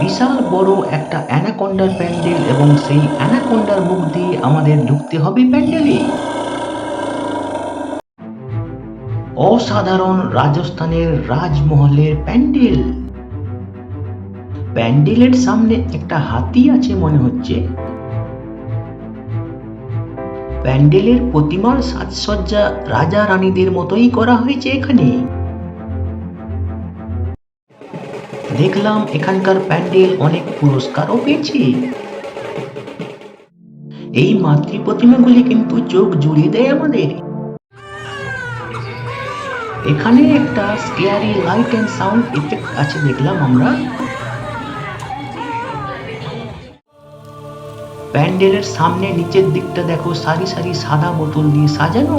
বিশাল বড় একটা অ্যানাকোন্ডার প্যান্ডেল এবং সেই অ্যানাকোন্ডার মুখ দিয়ে আমাদের ঢুকতে হবে প্যান্ডেলে। অসাধারণ রাজস্থানের রাজমহলের প্যান্ডেল। প্যান্ডেলের সামনে একটা হাতি আছে মনে হচ্ছে। প্যান্ডেলের প্রতিমার সাজসজ্জা রাজা রানীদের মতোই করা হয়েছে এখানে। দেখলাম এখানকার প্যান্ডেল অনেক পুরস্কারও পেয়েছে। এই মাতৃ প্রতিমাগুলি কিন্তু চোখ জুড়িয়ে দেয় আমাদের। এখানে একটা scary light and sound effect আছে দেখলাম আমরা। প্যান্ডেলের সামনে নিচের দিকটা দেখো, সারি সারি সাদা বোতল দিয়ে সাজানো।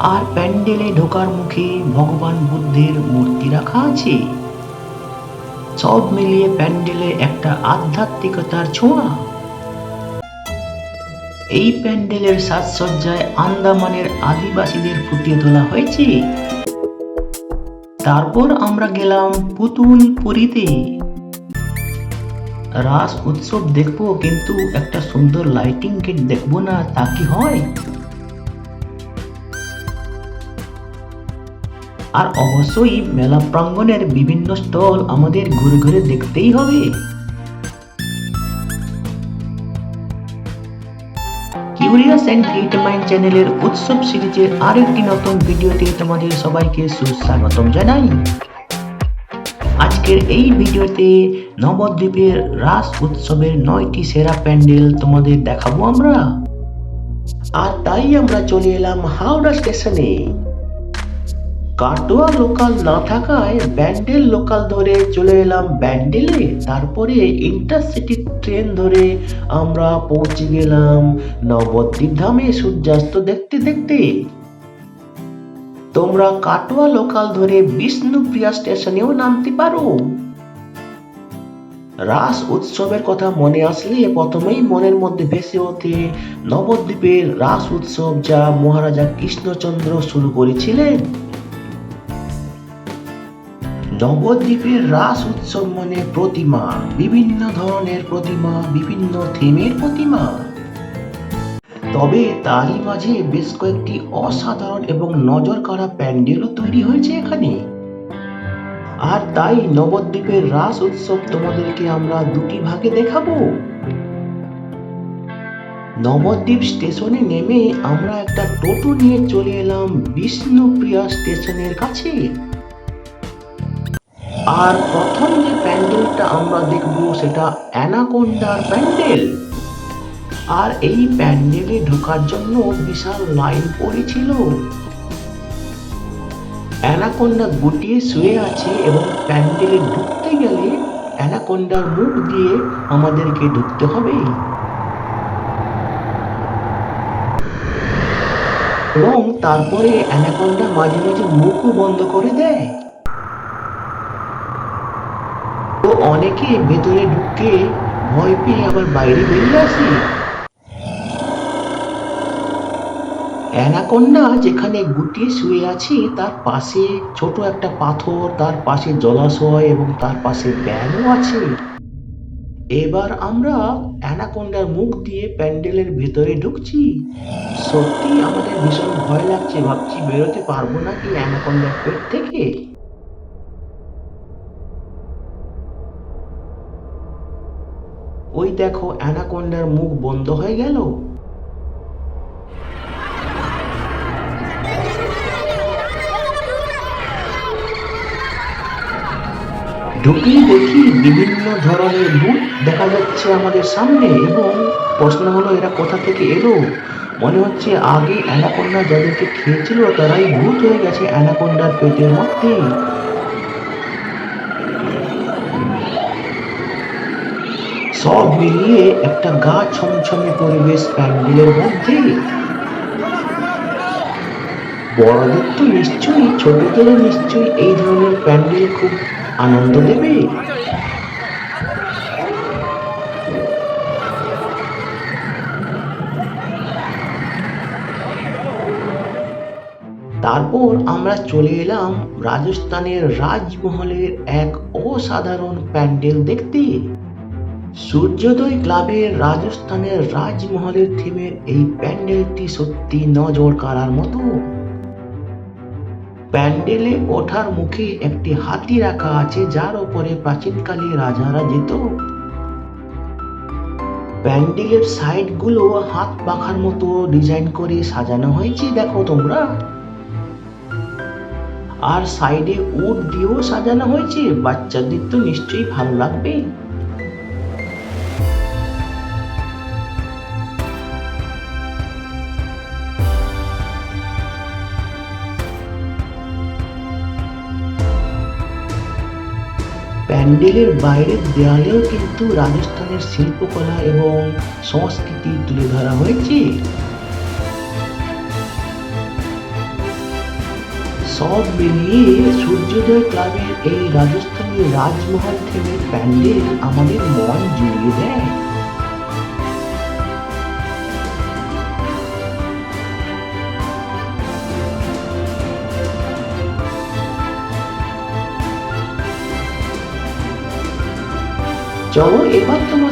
আর প্যান্ডেলে ঢোকার মুখে ভগবান বুদ্ধের মূর্তি রাখা আছে। সব মিলিয়ে প্যান্ডেলে একটা আধ্যাত্মিকতার ছোঁয়া। এই প্যান্ডেলের সাজসজ্জায় আন্দামানের আদিবাসীদের ফুটিয়ে তোলা হয়েছে। তারপর আমরা গেলাম পুতুল পুরীতে রাস উৎসব দেখব কিন্তু একটা সুন্দর লাইটিং গেট দেখব না তা কি হয়? আর অবশ্যই মেলা প্রাঙ্গণের বিভিন্ন স্টল আমাদের ঘুরে ঘুরে দেখতেই হবে। কিউরিয়াস অ্যান্ড ক্রিয়েটমাইন্ড চ্যানেলের উৎসব সিরিজের আরেকটি নতুন ভিডিওতে তোমাদের সবাইকে সুস্বাগতম জানাই। আজকের এই ভিডিওতে নবদ্বীপের রাস উৎসবের নয়টি সেরা প্যান্ডেল তোমাদের দেখাবো আমরা। আর তাই আমরা চলে এলাম হাওড়া স্টেশনে। কাটোয়া লোকাল না থাকায় ব্যান্ডেল লোকাল ধরে চলে এলাম ব্যান্ডেলে। তারপরে ইন্টারসিটি ট্রেন ধরে আমরা পৌঁছে গেলাম নবদ্বীপ ধামে সূর্যাস্ত দেখতে দেখতে। তোমরা কাটোয়া লোকাল ধরে বিষ্ণুপ্রিয়া স্টেশনেও নামতে পারো। রাস উৎসবের কথা মনে আসলে প্রথমেই মনের মধ্যে ভেসে ওঠে নবদ্বীপের রাস উৎসব যা মহারাজা কৃষ্ণচন্দ্র শুরু করেছিলেন। নবদ্বীপের রাস উৎসব মানে প্রতিমা, বিভিন্ন ধরনের প্রতিমা, বিভিন্ন থিমের প্রতিমা। তবে তারই মাঝে বেশ কয়েকটি অসাধারণ এবং নজর কাড়া প্যান্ডেলও তৈরি হয়েছে এখানে। আর তাই নবদ্বীপের রাস উৎসব তোমাদেরকে আমরা দুটি ভাগে দেখাবো। নবদ্বীপ স্টেশনে নেমে আমরা একটা টোটো নিয়ে চলে এলাম বিষ্ণুপ্রিয়া স্টেশনের কাছে। আর প্রথম যে প্যান্ডেলটা আমরা দেখব সেটা অ্যানাকোন্ডার প্যান্ডেল। আর এই প্যান্ডেলে ঢোকার জন্য বিশাল লাইন পড়েছিল। অ্যানাকোন্ডা গুটিয়ে শুয়ে আছে এবং প্যান্ডেলে ঢুকতে গেলে অ্যানাকোন্ডার মুখ দিয়ে আমাদেরকে ঢুকতে হবে এবং তারপরে অ্যানাকোন্ডা মাঝে মাঝে মুখও বন্ধ করে দেয়। তো ভেতরে ঢুকে ভয় পেয়ে আবার বাইরে বেরিয়ে আসি। অ্যানাকোন্ডা যেখানে গুটিয়ে শুয়ে আছে, তার পাশে ছোট একটা পাথর, তার পাশে জলাশয় এবং তার পাশে ব্যানও আছে। এবার আমরা অ্যানাকোন্ডার মুখ দিয়ে প্যান্ডেলের ভেতরে ঢুকছি। সত্যি আমাদের ভীষণ ভয় লাগছে, ভাবছি বেরোতে পারব নাকি অ্যানাকোন্ডার পেট থেকে? ওই দেখো অ্যানাকোন্ডার মুখ বন্ধ হয়ে গেল। ঢুকেই দেখি বিভিন্ন ধরনের ভূত দেখা যাচ্ছে আমাদের সামনে এবং প্রশ্ন হলো, এরা কোথা থেকে এলো? মনে হচ্ছে আগে অ্যানাকোন্ডা যাদেরকে খেয়েছিল, তারাই ভূত হয়ে গেছে অ্যানাকোন্ডার পেটের মধ্যে। সব মিলিয়ে একটা গা ছমছমে পরিবেশ প্যান্ডেলের মধ্যে। বড়দের তো নিশ্চয়ই, ছোটদেরও নিশ্চয়ই এই ধরনের প্যান্ডেল খুব আনন্দ দেবে। তারপর আমরা চলে এলাম রাজস্থানের রাজমহলের এক অসাধারণ প্যান্ডেল দেখতে। সূর্যোদয় ক্লাবের রাজস্থানের রাজমহলের থিমের এই প্যান্ডেলটি সত্যি নজর কাড়ার মতো। প্যান্ডেলে ওঠার মুখে একটি হাতি রাখা আছে, যার ওপরে প্রাচীনকালে রাজারা যেত। প্যান্ডেলের সাইডগুলো হাত পাখার মতো ডিজাইন করে সাজানো হয়েছে, দেখো তোমরা। আর সাইডে উট দিয়েও সাজানো হয়েছে, বাচ্চাদের তো নিশ্চয়ই ভালো লাগবে। প্যান্ডেলের বাইরের দেয়ালেও কিন্তু রাজস্থানের শিল্পকলা এবং সংস্কৃতি তুলে ধরা হয়েছে। সব মিলিয়ে সূর্যোদয় ক্লাবের এই রাজস্থানী রাজমহল থেকে প্যান্ডেল আমাদের মন জুড়িয়ে দেয়।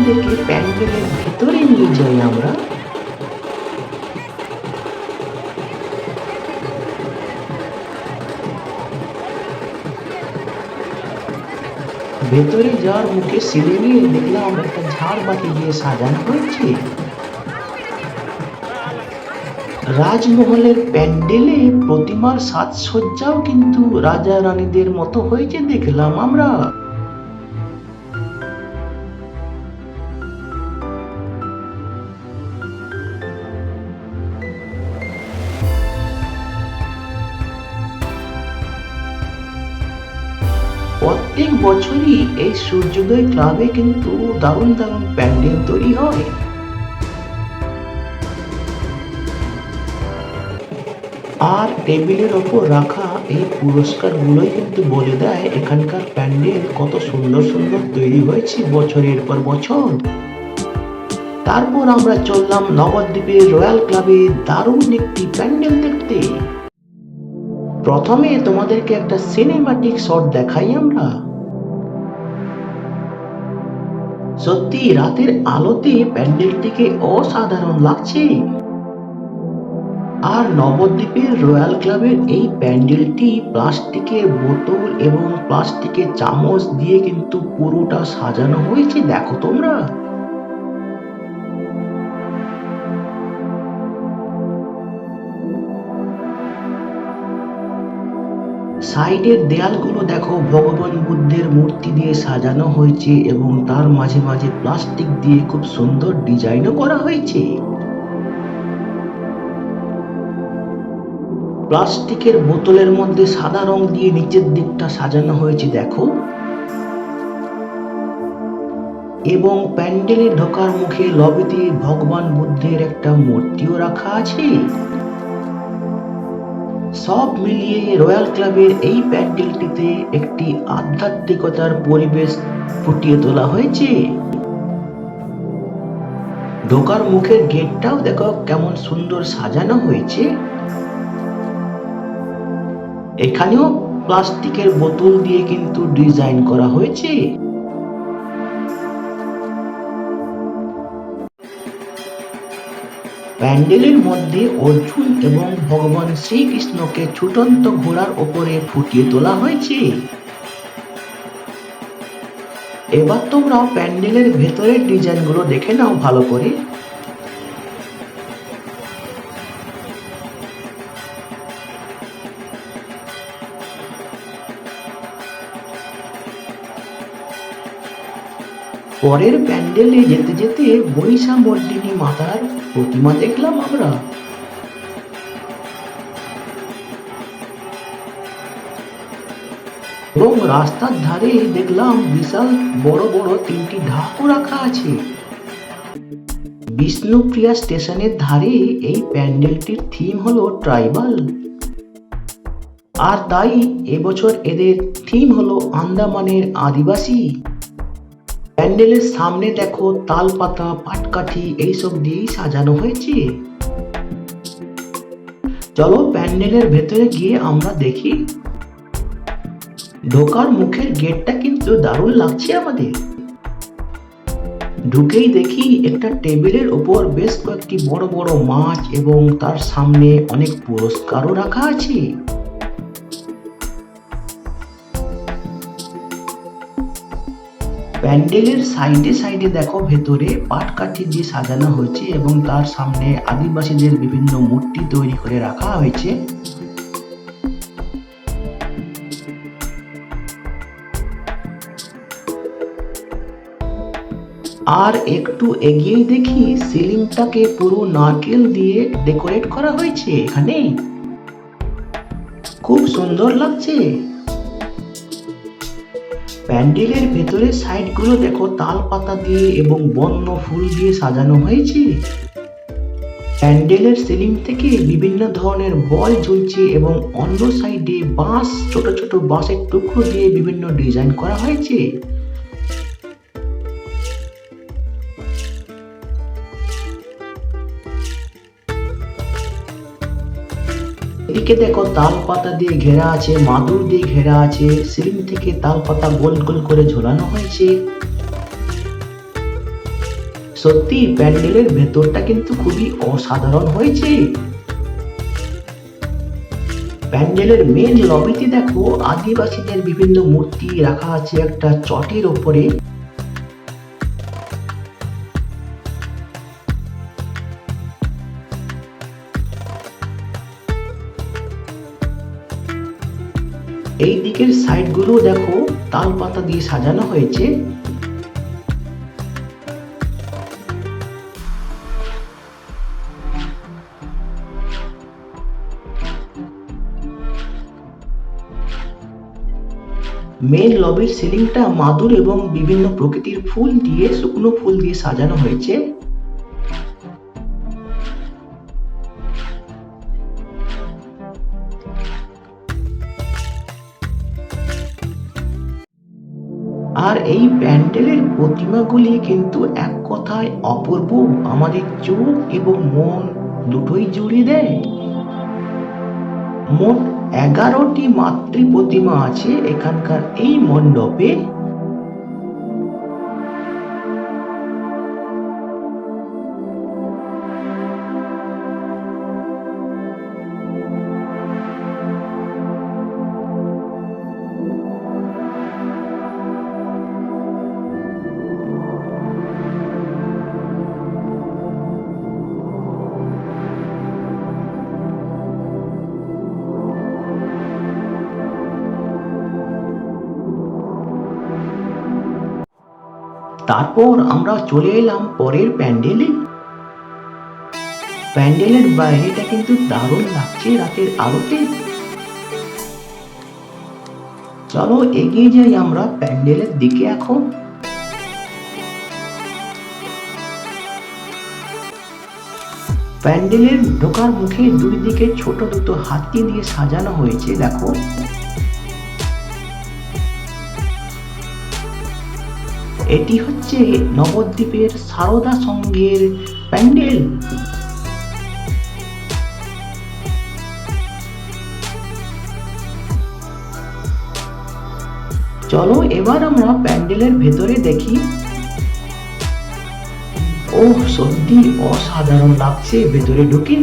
তোমাদেরকে প্যান্ডেলের ভেতরে নিয়ে যাই আমরা। ভেতরে যাওয়ার মুখে সিঁড়ি দেখলাম একটা ঝাড় ঝাড়বাতি দিয়ে সাজানো হয়েছে। রাজমহলের প্যান্ডেলে প্রতিমার সাজসজ্জাও কিন্তু রাজা রানীদের মতো হয়েছে দেখলাম আমরা। বছরই এই সূর্যোদয় ক্লাবে কিন্তু দারুণ দারুণ প্যান্ডেল তৈরি হয়। আর টেবিলের ওপর রাখা এই পুরস্কারগুলোই কিন্তু বলে দেয় এখানকার প্যান্ডেল কত সুন্দর সুন্দর তৈরি হয়েছে বছরের পর বছর। তারপর আমরা চললাম নবদ্বীপের রয়্যাল ক্লাবে দারুণ একটি প্যান্ডেল দেখতে। প্রথমে তোমাদেরকে একটা সিনেমাটিক শট দেখাই আমরা। সত্যি রাতের আলোতে প্যান্ডেলটিকে অসাধারণ লাগছে। আর নবদ্বীপের রয়্যাল ক্লাবের এই প্যান্ডেলটি প্লাস্টিকের বোতল এবং প্লাস্টিকের চামচ দিয়ে কিন্তু পুরোটা সাজানো হয়েছে, দেখো তোমরা। সাইডের দেয়ালগুলো দেখো ভগবান বুদ্ধের মূর্তি দিয়ে সাজানো হয়েছে এবং তার মাঝে মাঝে প্লাস্টিক দিয়ে খুব সুন্দর ডিজাইনও করা হয়েছে। প্লাস্টিকের বোতলের মধ্যে সাদা রং দিয়ে নিচের দিকটা সাজানো হয়েছে, দেখো। এবং প্যান্ডেলে ঢোকার মুখে লবিতে ভগবান বুদ্ধের একটা মূর্তিও রাখা আছে। সব মিলিয়ে রয়্যাল ক্লাবের এই প্যান্ডেলটিতে একটি আধ্যাত্মিকতার পরিবেশ ফুটিয়ে তোলা হয়েছে। ঢোকার মুখের গেটটাও দেখো কেমন সুন্দর সাজানো হয়েছে। এখানেও প্লাস্টিকের বোতল দিয়ে কিন্তু ডিজাইন করা হয়েছে। প্যান্ডেলের মধ্যে অর্জুন এবং ভগবান শ্রীকৃষ্ণকে ছুটন্ত ঘোড়ার ওপরে ফুটিয়ে তোলা হয়েছে। এবার তোমরা প্যান্ডেলের ভেতরের ডিজাইনগুলো দেখে নাও ভালো করে। পরের প্যান্ডেলে যেতে যেতে বৈশা মর্দিনী মাতার প্রতিমা দেখলাম আমরা। এবং রাস্তার ধারে দেখলাম বিশাল বড় বড় তিনটি ঢাকও রাখা আছে। বিষ্ণুপ্রিয়া স্টেশনের ধারে এই প্যান্ডেলটির থিম হলো ট্রাইবাল। আর তাই এবছর এদের থিম হলো আন্দামানের আদিবাসী। প্যান্ডেলের সামনে দেখো তাল পাতা পাটকাঠি, এইসব দিয়েই সাজানো হয়েছে। চলো প্যান্ডেলের ভেতরে গিয়ে আমরা দেখি। ঢোকার মুখের গেটটা কিন্তু দারুণ লাগছে আমাদের। ঢুকেই দেখি একটা টেবিলের ওপর বেশ কয়েকটি বড় বড় মাছ এবং তার সামনে অনেক পুরস্কারও রাখা আছে। প্যান্ডেলের সাইডে সাইডে দেখো ভেতরে পাটকাঠি দিয়ে সাজানো হয়েছে এবং তার সামনে আদিবাসীদের বিভিন্ন মূর্তি তৈরি করে রাখা হয়েছে। আর একটু এগিয়ে দেখি, সিলিংটাকে পুরো নারকেল দিয়ে ডেকোরেট করা হয়েছে এখানে খুব সুন্দর লাগছে। প্যান্ডেলের ভেতরের সাইডগুলো দেখো তাল পাতা দিয়ে এবং বন্য ফুল দিয়ে সাজানো হয়েছে। প্যান্ডেলের সিলিং থেকে বিভিন্ন ধরনের বল ঝুলছে এবং অন্য সাইডে বাঁশ, ছোট ছোট বাঁশের টুকরো দিয়ে বিভিন্ন ডিজাইন করা হয়েছে। এদিকে দেখো তাল পাতা দিয়ে ঘেরা আছে, মাদুর দিয়ে ঘেরা আছে, সিলিং থেকে তাল পাতা গোল গোল করে ঝোলানো হয়েছে। সত্যি, প্যান্ডেলের ভেতরটা কিন্তু খুবই অসাধারণ হয়েছে। প্যান্ডেলের মেন লবিতে দেখো, আদিবাসীদের বিভিন্ন মূর্তি রাখা আছে একটা চটের ওপরে। দিকের সাইডগুলো দেখো তাল পাতা দিয়ে সাজানো হয়েছে। মেন লবির সিলিংটা মাদুর এবং বিভিন্ন প্রকৃতির ফুল দিয়ে, শুকনো ফুল দিয়ে সাজানো হয়েছে। আর এই প্যান্ডেলের প্রতিমাগুলি কিন্তু এক কথায় অপূর্ব। আমাদের চোখ এবং মন দুটোই জুড়ে দেয়। মোট এগারোটি মাতৃ প্রতিমা আছে এখানকার এই মণ্ডপে। তারপর আমরা চলে এলাম পরের প্যান্ডেলে। প্যান্ডেলের বাইরেটা কিন্তু দারুণ লাগছে রাতের আলোতে। চলো এগিয়ে যাই আমরা প্যান্ডেলের দিকে এখন। প্যান্ডেলের ঢোকার মুখে দুই দিকে ছোট দুটো হাতি দিয়ে সাজানো হয়েছে, দেখো। এটি হচ্ছে নবদ্বীপের সারদা সঙ্গের প্যান্ডেল। চলো এবার আমরা প্যান্ডেলের ভেতরে দেখি। ও সত্যি অসাধারণ লাগছে, ভেতরে ঢুকি।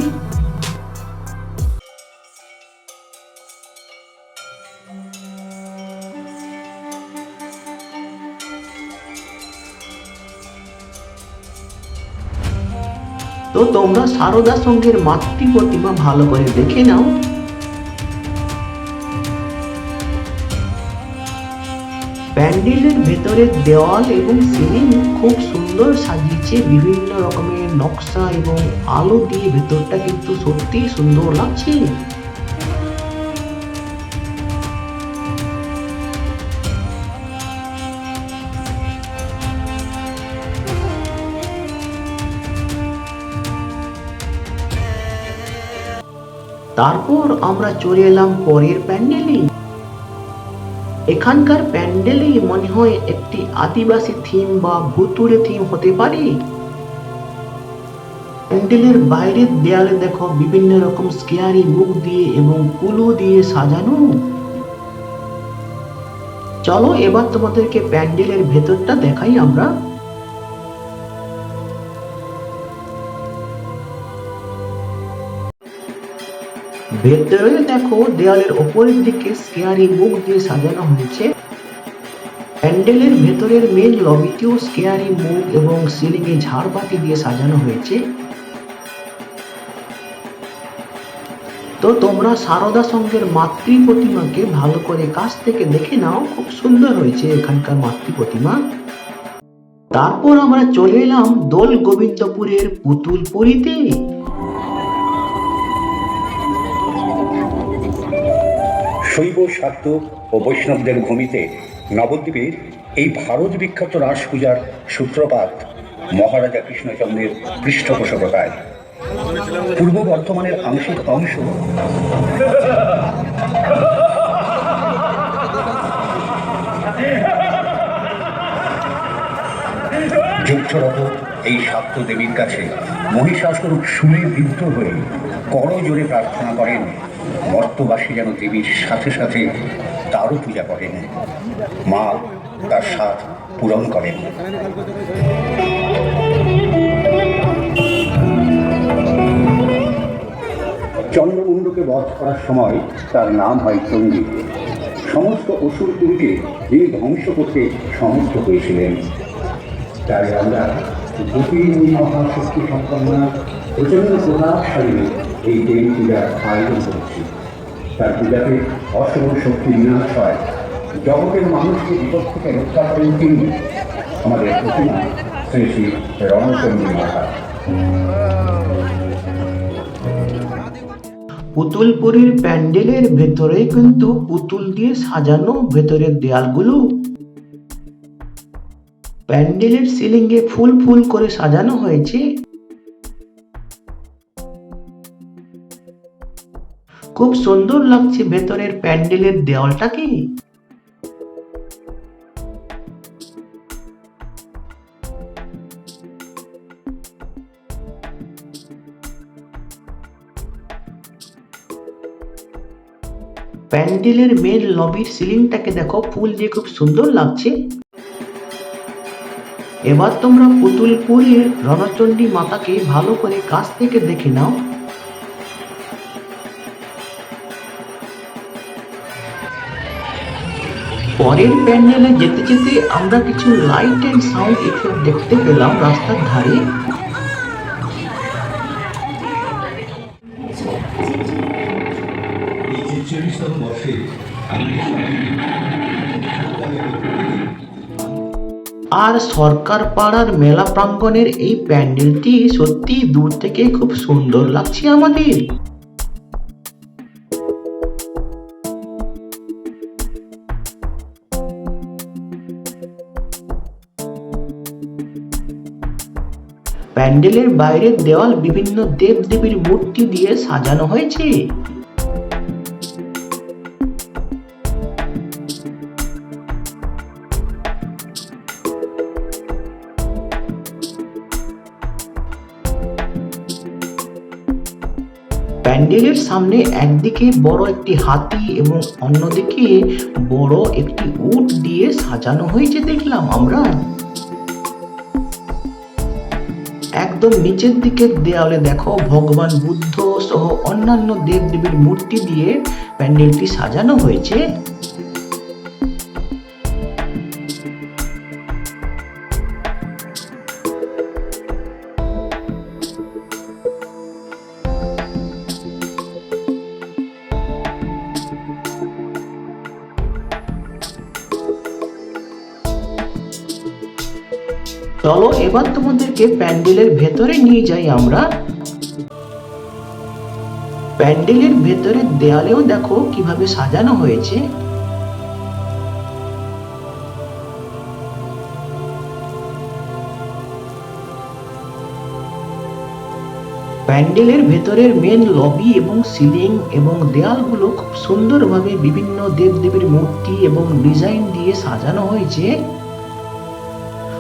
তো তোমরা সারদা সঙ্গের মাতৃ প্রতিমা ভালো করে দেখে নাও। প্যান্ডেলের ভেতরের দেওয়াল এবং সিলিং খুব সুন্দর সাজিয়েছে। বিভিন্ন রকমের নকশা এবং আলো দিয়ে ভেতরটা কিন্তু সত্যি সুন্দর লাগছে। তারপর আমরা চলে এলাম পরের প্যান্ডেলে এখানকার প্যান্ডেলে মনে হয় একটি আদিবাসী থিম বা ভুতুড়ে থিম হতে পারে। প্যান্ডেলের বাইরের দেয়ালে দেখো বিভিন্ন রকম স্কেয়ারি মুখ দিয়ে এবং কুলো দিয়ে সাজানো। চলো এবার তোমাদেরকে প্যান্ডেলের ভেতরটা দেখাই আমরা। ভেতরে দেখো দেয়ালের ওপরের দিকে স্কেয়ারি মুখ দিয়ে সাজানো হয়েছে। প্যান্ডেলের ভেতরের মেন লবিতেও স্কেয়ারি মুখ এবং সিলিংয়ে ঝাড়বাতি দিয়ে সাজানো হয়েছে। তো তোমরা সারদা সঙ্গের মাতৃ প্রতিমাকে ভালো করে কাছ থেকে দেখে নাও, খুব সুন্দর হয়েছে এখানকার মাতৃ প্রতিমা। তারপর আমরা চলে এলাম দোল গোবিন্দপুরের পুতুল শৈব শাক্ত ও বৈষ্ণবদের ভূমিতে নবদ্বীপের এই ভারত বিখ্যাত রাস পূজার সূত্রপাত মহারাজা কৃষ্ণচন্দ্রের পৃষ্ঠপোষকতায়। পূর্ব বর্ধমানের আংশিক অংশ যুদ্ধরত এই শাক্ত দেবীর কাছে মহিষাসুর শুনে বিদ্ধ হয়ে করজোরে প্রার্থনা করেন মর্তবাসী যেন দেবীর সাথে সাথে তারও পূজা করেন। মা তার সাথ পূরণ করেন। চন্দ্রমুণ্ডকে বধ করার সময় তার নাম হয় চণ্ডী সমস্ত অসুরগুলিকে তিনি ধ্বংস করতে সমস্ত হয়েছিলেন। তাই আমরা ওই মহাশক্তি সম্পন্ন প্রচণ্ড প্রতাপশালী। এই দেবী পূজার আয়োজন করছি তার পূজাতে অসুর শক্তি বিনাশ হয়। জগতের মানুষকে বিপদ থেকে রক্ষা করেন তিনি। আমাদের প্রতিমা শ্রী শ্রী রণচন্দ্রী মাতা পুতুলপুরীর প্যান্ডেলের ভেতরে কিন্তু পুতুল দিয়ে সাজানো ভেতরের দেয়ালগুলো। প্যান্ডেলের সিলিংয়ে ফুল ফুল করে সাজানো হয়েছে। খুব সুন্দর লাগছে ভেতরের প্যান্ডেলের দেওয়ালটা কি? প্যান্ডেলের মেন লবির সিলিংটাকে দেখো, ফুল দিয়ে খুব সুন্দর লাগছে। এবার তোমরা পুতুলপুরের রণচণ্ডী মাতাকে ভালো করে কাছ থেকে দেখে নাও। পরের প্যান্ডেলে যেতে যেতে আমরা কিছু লাইট এন্ড সাউন্ড এফেক্ট দেখতে পেলাম রাস্তার ধারে। আর সরকার পাড়ার মেলা প্রাঙ্গণের এই প্যান্ডেলটি সত্যি দূর থেকে খুব সুন্দর লাগছে আমাদের। প্যান্ডেলের বাইরের দেওয়াল বিভিন্ন দেব দেবীর মূর্তি দিয়ে সাজানো হয়েছে। প্যান্ডেলের সামনে একদিকে বড় একটি হাতি এবং অন্যদিকে বড় একটি উট দিয়ে সাজানো হয়েছে দেখলাম আমরা। একদম নিচের দিকের দেওয়ালে দেখো ভগবান বুদ্ধ সহ অন্যান্য দেবদেবীর মূর্তি দিয়ে প্যান্ডেলটি সাজানো হয়েছে। চলো, এবার তোমাদেরকে প্যান্ডেলের ভেতরে নিয়ে যাই আমরা। প্যান্ডেলের ভেতরের দেয়ালেও দেখো কীভাবে সাজানো হয়েছে। প্যান্ডেলের ভেতরের মেন লবি এবং সিলিং এবং দেয়ালগুলো খুব সুন্দরভাবে বিভিন্ন দেবদেবীর মূর্তি এবং ডিজাইন দিয়ে সাজানো হয়েছে।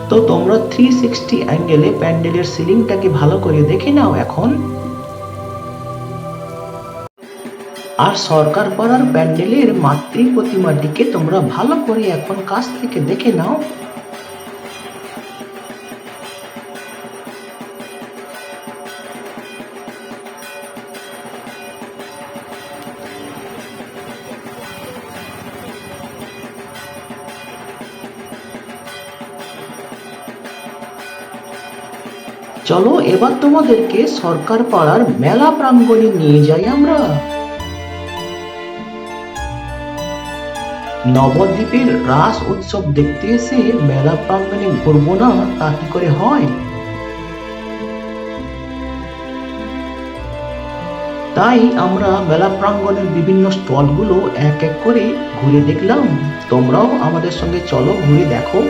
তো তোমরা থ্রি সিক্সটি অ্যাঙ্গেলে প্যান্ডেলের সিলিংটাকে ভালো করে দেখে নাও এখন। আর সরকার পাড়ার প্যান্ডেলের মাতৃ প্রতিমাটিকে তোমরা ভালো করে এখন কাছ থেকে দেখে নাও। চলো এবার তোমাদেরকে সরকার পাড়ার মেলা প্রাঙ্গণে নিয়ে যাই আমরা। নবদ্বীপের রাস উৎসব দেখতে এসে মেলা প্রাঙ্গণে ঘুরবো না, তা কি করে হয়? তাই আমরা মেলা প্রাঙ্গণের বিভিন্ন স্টলগুলো এক এক করে ঘুরে দেখলাম। তোমরাও আমাদের সঙ্গে চলো ঘুরে দেখো।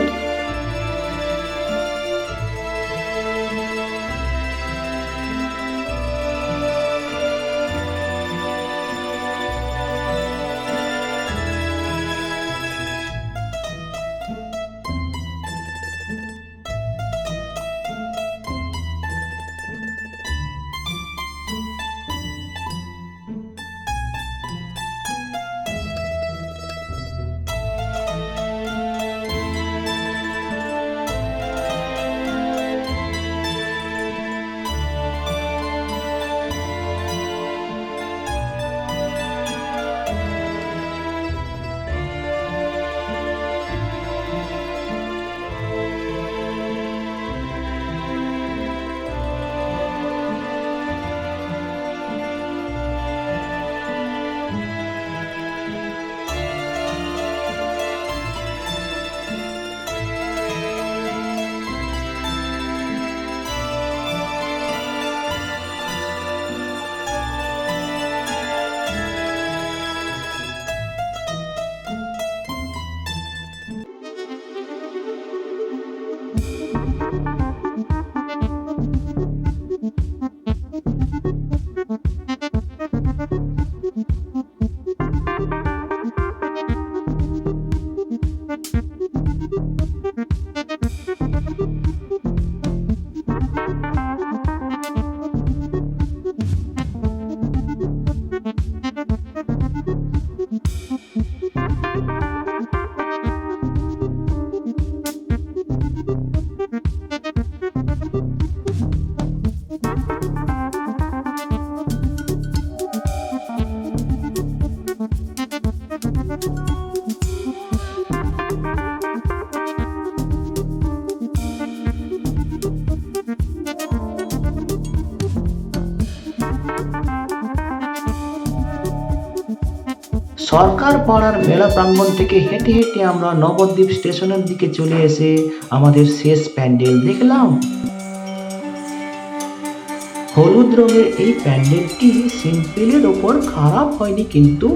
সরকার পাড়ার মেলা প্রাঙ্গণ থেকে হেঁটে হেঁটে আমরা নবদ্বীপ স্টেশনের দিকে চলে এসে আমাদের শেষ প্যান্ডেল দেখলাম। হলুদ রঙের এই প্যান্ডেলটি সিম্পলের ওপর খারাপ হয়নি কিন্তু।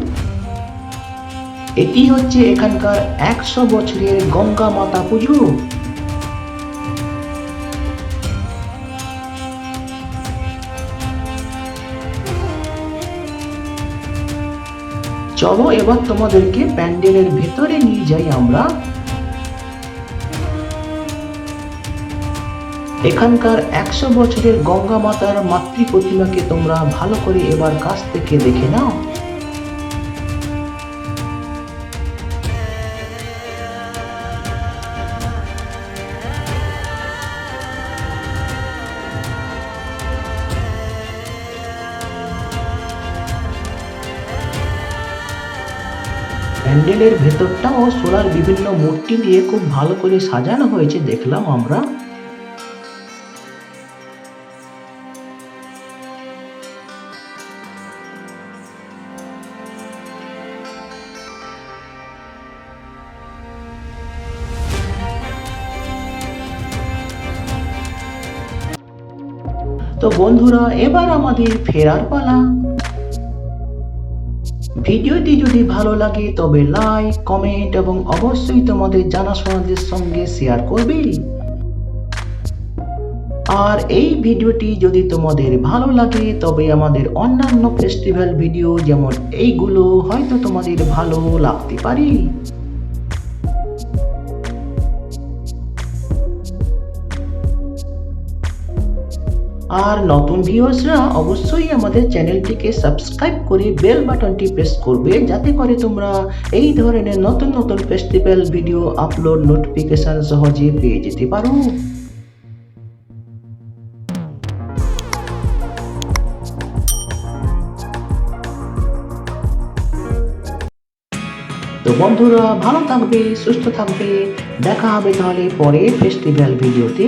এটি হচ্ছে এখানকার একশো বছরের গঙ্গা মাতা পুজো। চলো এবার তোমাদেরকে প্যান্ডেলের ভেতরে নিয়ে যাই আমরা। এখানকার একশো বছরের গঙ্গা মাতার মাতৃ প্রতিমাকে তোমরা ভালো করে এবার কাছ থেকে দেখে নাও। প্যান্ডেলের ভেতরটাও সোলার বিভিন্ন মূর্তি দিয়ে খুব ভালো করে সাজানো হয়েছে, দেখলাম আমরা। তো বন্ধুরা, এবার আমাদের ফেরার পালা। ভিডিওটি যদি ভালো লাগে, তবে লাইক কমেন্ট এবং অবশ্যই তোমাদের জানাশোনাদের সঙ্গে শেয়ার করবে। আর এই ভিডিওটি যদি তোমাদের ভালো লাগে, তবে আমাদের অন্যান্য ফেস্টিভ্যাল ভিডিও যেমন এইগুলো হয়তো তোমাদের ভালো লাগতে পারে। আর নতুন ভিউয়ার্সরা অবশ্যই আমাদের চ্যানেলটিকে সাবস্ক্রাইব করে বেল বাটনটি প্রেস করবে, যাতে করে তোমরা এই ধরনের নতুন নতুন ফেস্টিভ্যাল ভিডিও আপলোড নোটিফিকেশন সহজে পেয়ে যেতে পারো। তো বন্ধুরা, ভালো থাকবে, সুস্থ থাকবে, দেখা হবে তাহলে পরে ফেস্টিভ্যাল ভিডিওতে